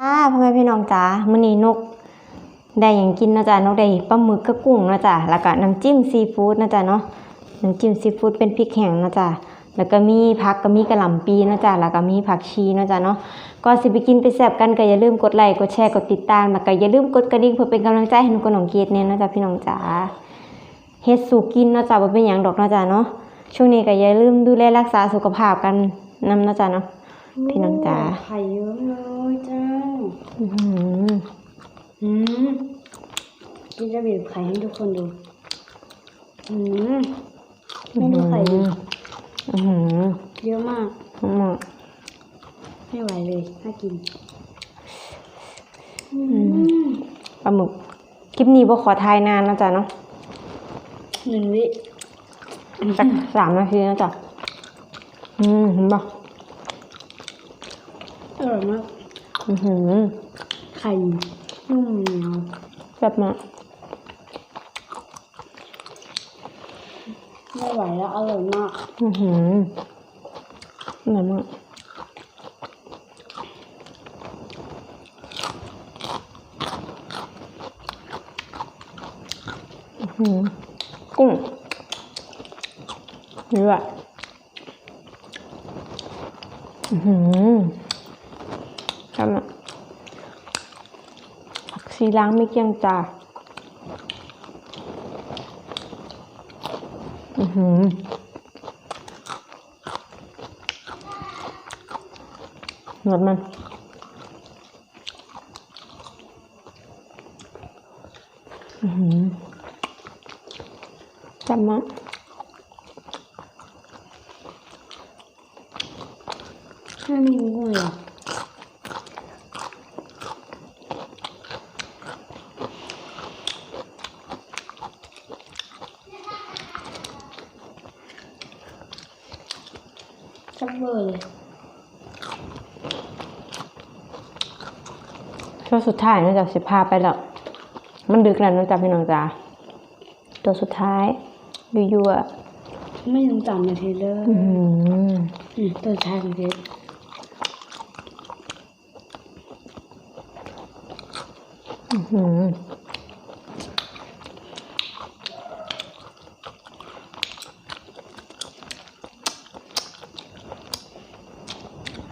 จ้าพ่อแม่พี่น้องจ้ามื้อนี้นกได้หยังกินนะจ้านกได้ปลาหมึกกับกุ้งนะจ้าแล้วก็น้ำจิ้มซีฟู้ดนะจ้าเนาะน้ำจิ้มซีฟู้ดเป็นพริกแห้งนะจ้าแล้วก็มีผักก็มีกะหล่ำปีนะจ้าแล้วก็มีผักชีนะจ้าเนาะก่อนสิไปกินไปแซ่บกันก็อย่าลืมกดไลค์กดแชร์กดติดตามแล้วก็อย่าลืมกดกระดิ่งเพื่อเป็นกำลังใจให้นกกับน้องเกดเนี่ยเนาะจ้าพี่น้องจ้าเฮ็ดสู่กินนะจ้าบ่เป็นหยังดอกนะจ้าเนาะช่วงนี้ก็อย่าลืมดูแลรักษาสุขภาพกันนำเนาะจ้าเนาะพี่น้องจ๋าไข่เยอะเลยจ้า อื้อหืออืมกินจะบีบไข่ให้ทุกคนดู อืมไม่ดูไข่ดิอื้อหือเยอะมากอื้อหือไม่ไหวเลยถ้ากิน อืมปลาหมึก คลิปนี้บ่ขอทายนานนะจ๊ะเนาะหนึ่งวิสักสามนาทีนะจ๊ะ อืมเห็นปะอร่อยมาก อื้อหือไข่นุ่มเหนียวแซ่บมากไม่ไหวแล้วอร่อยมาก อื้อหืออร่อยมากอื้อหือกุ้งนี่แหละอือหือ ครับอะผักชีล้างไม่เกี้ยงจ้าอือหือหนวดมันอือหือจับมากไม่มีกุ้งเลยเห ชับเบอร์เลยตัวสุดท้ายนอกจากสิพาไปแล้ว มันดึกแล้วนอกจากพี่น้องจ๋าตัวสุดท้ายยั่วไม่ถึงสามนาทีเลยๆอื้อหืออืมตัวทางเด็ดอื้อหือ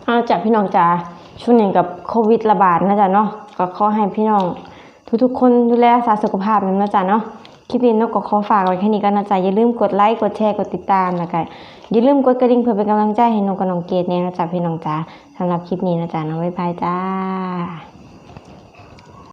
เอาจากพี่น้องจ้าช่วงนี้กับโควิดระบาดนะจ๊ะเนาะก็ขอให้พี่น้อง ทุกๆ คนดูแลสาสุขภาพนะจ๊ะเนาะคลิปนี้นกก็ขอฝากไว้แค่นี้ก็นะจ๊ะอย่าลืมกดไลค์กดแชร์กดติดตามแล้วก็อย่าลืมกดกระดิ่งเพื่อเป็นกำลังใจให้นกกับน้องเกดเนี่ยนะจ๊ะพี่น้องจ้าสำหรับคลิปนี้นะจ๊ะน้องบ๊ายบายจ้า